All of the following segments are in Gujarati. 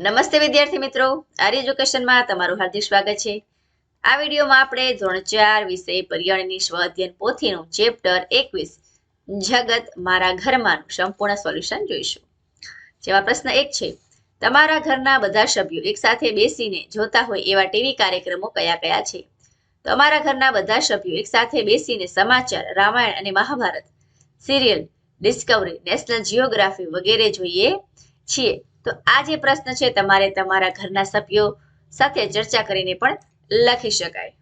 નમસ્તે વિદ્યાર્થી મિત્રો. આર એજ્યુકેશનમાં તમારું હાર્દિક સ્વાગત છે. આ વિડીયોમાં આપણે ધોરણ ચાર વિષય પર્યાવરણની સ્વ અધ્યયન પોથીનું ચેપ્ટર એકવીસ, જગત મારા ઘરમાંનું સંપૂર્ણ સોલ્યુશન જોઈશું. જેમાં પ્રશ્ન એક છે, તમારા ઘરના બધા સભ્યો એકસાથે બેસીને જોતા હોય એવા ટીવી કાર્યક્રમો કયા કયા છે? તમારા ઘરના બધા સભ્યો એકસાથે બેસીને સમાચાર, રામાયણ અને Mahabharat, serial, Discovery, National Geographic વગેરે જોઈએ છીએ. તો આ જે પ્રશ્ન છે, તમારે તમારા ઘરના સભ્યો સાથે ચર્ચા કરીને પણ લખી શકાય.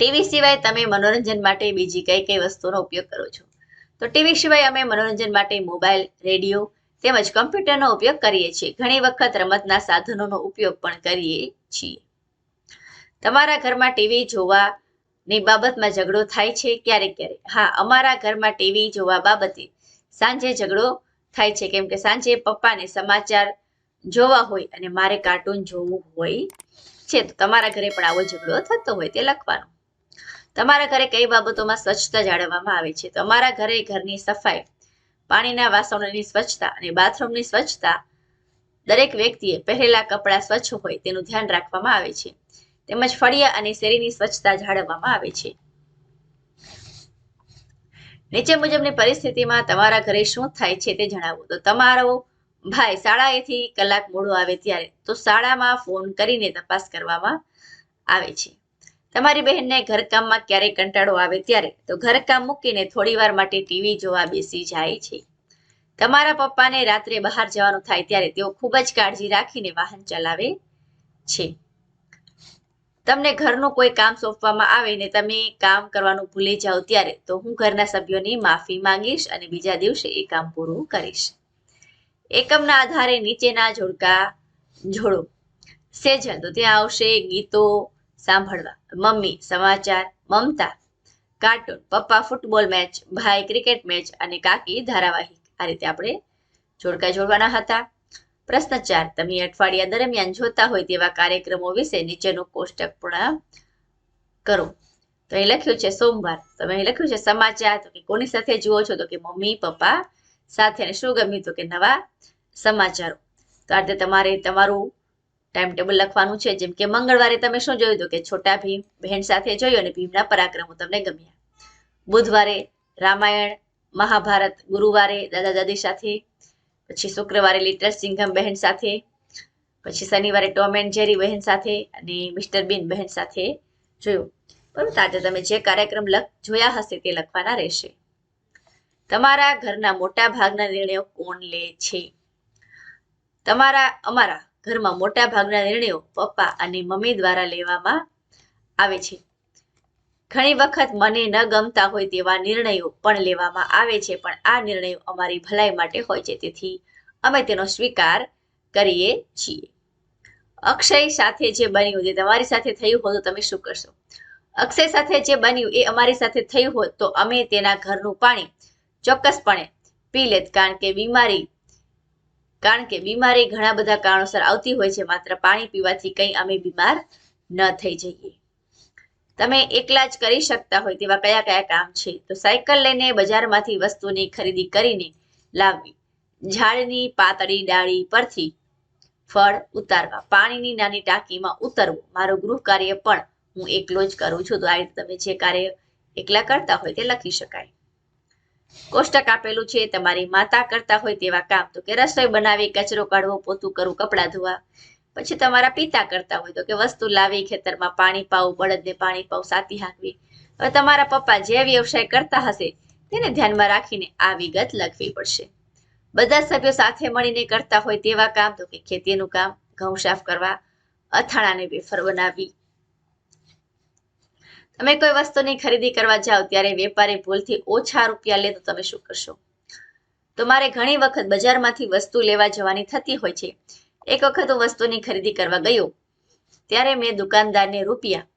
ટીવી સિવાય તમે મનોરંજન માટે બીજી કઈ કઈ વસ્તુનો ઉપયોગ કરો છો? તો ટીવી સિવાય અમે મનોરંજન માટે મોબાઈલ, રેડિયો તેમજ કમ્પ્યુટરનો ઉપયોગ કરીએ છીએ. ઘણી વખત રમતના સાધનોનો ઉપયોગ પણ કરીએ છીએ. તમારા ઘરમાં ટીવી જોવાની બાબતમાં ઝઘડો થાય છે? ક્યારેક ક્યારેક. હા, અમારા ઘરમાં ટીવી જોવા બાબતે સાંજે ઝઘડો થાય છે. કેમ કે સાંજે પપ્પાને સમાચાર જોવા હોય અને મારે કાર્ટૂન જોવું હોય છે, તો તમારા ઘરે પણ આવો ઝઘડો થતો હોય તે લખવાનો. તમારા ઘરે કઈ બાબતોમાં સ્વચ્છતા જાળવવામાં આવે છે? તમારા ઘરે ઘરની સફાઈ, પાણીના વાસણોની સ્વચ્છતા અને બાથરૂમની સ્વચ્છતા દરેક વ્યક્તિએ પહેરેલા કપડાં સ્વચ્છ હોય તેનું ધ્યાન રાખવામાં આવે છે. તેમજ ફળિયા અને શેરીની સ્વચ્છતા જાળવવામાં આવે છે. નીચે મુજબની પરિસ્થિતિમાં તમારા ઘરે શું થાય છે તે જણાવો. તો તમારો ભાઈ શાળાએથી કલાક મોડો આવે ત્યારે, તો શાળામાં ફોન કરીને તપાસ કરવામાં આવે છે. તમારી બહેનને ઘરકામમાં ક્યારેય કંટાળો આવે ત્યારે, તો ઘરકામ મૂકીને થોડી વાર માટે ટીવી જોવા બેસી જાય છે. તમારા પપ્પાને રાત્રે બહાર જવાનું થાય ત્યારે તેઓ ખૂબ જ કાળજી રાખીને વાહન ચલાવે છે. તમને ઘરનું કોઈ કામ સોંપવામાં આવે ને તમે કામ કરવાનું ભૂલી જાઓ ત્યારે, તો હું ઘરના સભ્યોની માફી માંગીશ અને બીજા દિવસે એ કામ પૂરું કરીશ. એકમના આધારે નીચેના જોડકા જોડો. સેજલ, તો ત્યાં આવશે ગીતો સાંભળવા. મમ્મી, સમાચાર, મમતા, કાર્ટૂન, પપ્પા ફૂટબોલ મેચ, ભાઈ ક્રિકેટ મેચ અને કાકી ધારાવાહિક. આ રીતે આપણે જોડકા જોડવાના હતા. પ્રશ્ન ચાર તમે અઠવાડિયા દરમિયાન જોતા હોય તેવા કાર્યક્રમો વિશે નીચેનું કોષ્ટક પૂર્ણ કરો. તો અહીં લખ્યું છે, સોમવાર. તમે અહીં લખ્યું છે, સમાચાર. તો કે કોની સાથે જુઓ છો? તો કે મમ્મી, પપ્પા સાથે અને શું ગમ્યું? તો કે નવા સમાચારો. તો આ રીતે તમારે તમારું ટાઈમ ટેબલ લખવાનું છે. જેમ કે મંગળવારે તમે શું જોયું? તો કે છોટા ભીમ બહેન સાથે જોયું અને ભીમના પરાક્રમો તમને ગમ્યા. બુધવારે રામાયણ, મહાભારત, ગુરુવારે દાદા દાદી સાથે પછી શુક્રવારે લિટલ સિંઘમ બહેન સાથે, પછી શનિવારે ટોમ એન્ડ જેરી બહેન સાથે અને મિસ્ટર બીન બહેન સાથે જોયું. પરંતુ આજે તમે જે કાર્યક્રમ લખ, જોયા હશે તે લખવાના રહેશે. તમારા ઘરના મોટા ભાગના નિર્ણયો કોણ લે છે? તમારા, અમારા ઘરમાં મોટા ભાગના નિર્ણયો પપ્પા અને મમ્મી દ્વારા લેવામાં આવે છે. ઘણી વખત મને ન ગમતા હોય તેવા નિર્ણયો પણ લેવામાં આવે છે, પણ આ નિર્ણયો અમારી ભલાઈ માટે હોય છે. તેથી અમે તેનો સ્વીકાર કરીએ છીએ. અક્ષય સાથે જે બન્યું તે તમારી સાથે થયું હોય તો તમે શું કરશો? અક્ષય સાથે જે બન્યું એ અમારી સાથે થયું હોત તો અમે તેના ઘરનું પાણી ચોક્કસપણે પી લેત. કારણ કે બીમારી, કારણ કે બીમારી ઘણા બધા કારણોસર આવતી હોય છે, માત્ર પાણી પીવાથી કંઈ અમે બીમાર ન થઈ જઈએ. તમે એકલા જ કરી શકતા હોય તેવા કયા કયા કામ છે? તો સાયકલ લઈને બજારમાંથી વસ્તુની ખરીદી કરીને લાવવી. ઝાડની પાતળી ડાળી પરથી ફળ ઉતારવા. પાણીની નાની ટાંકીમાં ઉતરવું. મારું ગૃહ કાર્ય પણ હું એકલો જ કરું છું. તો આ રીતે તમે જે કાર્ય એકલા કરતા હોય તે લખી શકાય. કોષ્ટક આપેલું છે, તમારી માતા કરતા હોય તેવા કામ. તો કે રસોઈ બનાવી, કચરો કાઢવો, પોતું કરવું, કપડાં ધોવા. પછી તમારા પિતા કરતા હોય તો કે વસ્તુ લાવી, ખેતરમાં પાણી પાવું, બળદને પાણી પાવું, સાતી હાંકવી. હવે તમારા પપ્પા જે વ્યવસાય કરતા હશે તેને ધ્યાનમાં રાખીને આ વિગત લખવી પડશે. બધા સભ્યો સાથે મળીને કરતા હોય તેવા કામ તો કે ખેતીનું કામ, ઘઉં સાફ કરવા, અથાણાને વેફર બનાવવી. તમે કોઈ વસ્તુની ખરીદી કરવા જાઓ ત્યારે વેપારી ભૂલથી ઓછા રૂપિયા લે તો તમે શું કરશો? તમારે ઘણી વખત બજારમાંથી વસ્તુ લેવા જવાની થતી હોય છે. એક વખત વસ્તુની ખરીદી કરવા ગયો. ત્યારે મેં દુકાનદારને રૂપિયા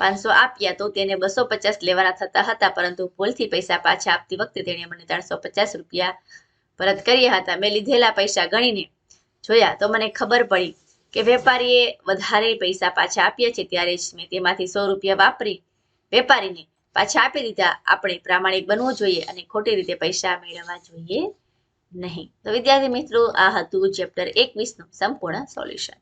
પાંચસો આપ્યા તો તેને બસો પચાસ લેવાના થતા હતા, પરંતુ ભૂલથી પૈસા પાછા આપતી વખતે તેણે મને ત્રણસો પચાસ રૂપિયા પરત કર્યા હતા. મેં લીધેલા પૈસા ગણીને જોયા તો મને ખબર પડી કે વેપારીએ વધારે પૈસા પાછા આપ્યા છે, ત્યારે જ મેં તેમાંથી સો રૂપિયા વાપરી વેપારીને પાછા આપી દીધા. આપણે પ્રામાણિક બનવું જોઈએ અને ખોટી રીતે પૈસા મેળવવા જોઈએ. નહીં. તો વિદ્યાર્થી મિત્રો આ હતું ચેપ્ટર એકવીસનું સંપૂર્ણ સોલ્યુશન